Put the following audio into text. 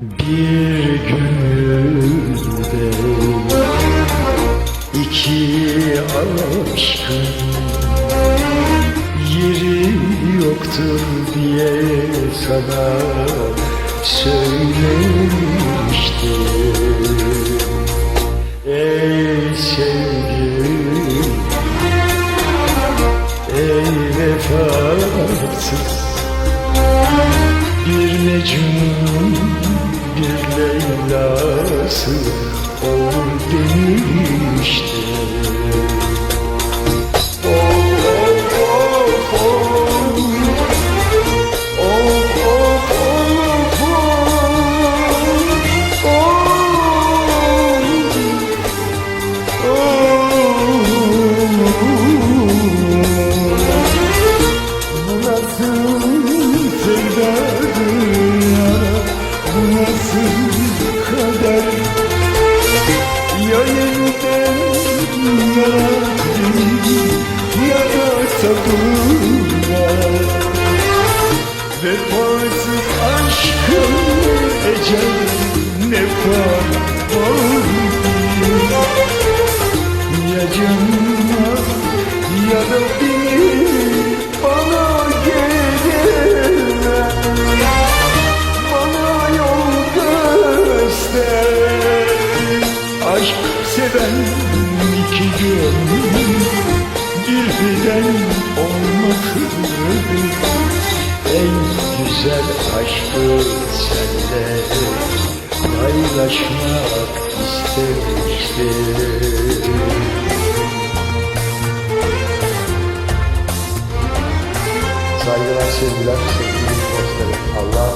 Bir gönülde iki aşkın Yeri yoktur diye sana söylemiştim. Ey sevgilim Ey vefasız Bir Mecnun sabırla Vefasız aşkın ecel ne fark var Ya canıma ya da beni bana gelene Bana yol göster. Aşk seven iki gönül Birden olmasın En güzel aşkı senle Paylaşmak istemiştim Saygılar sevgiler sevgili dostlarım. Allah'a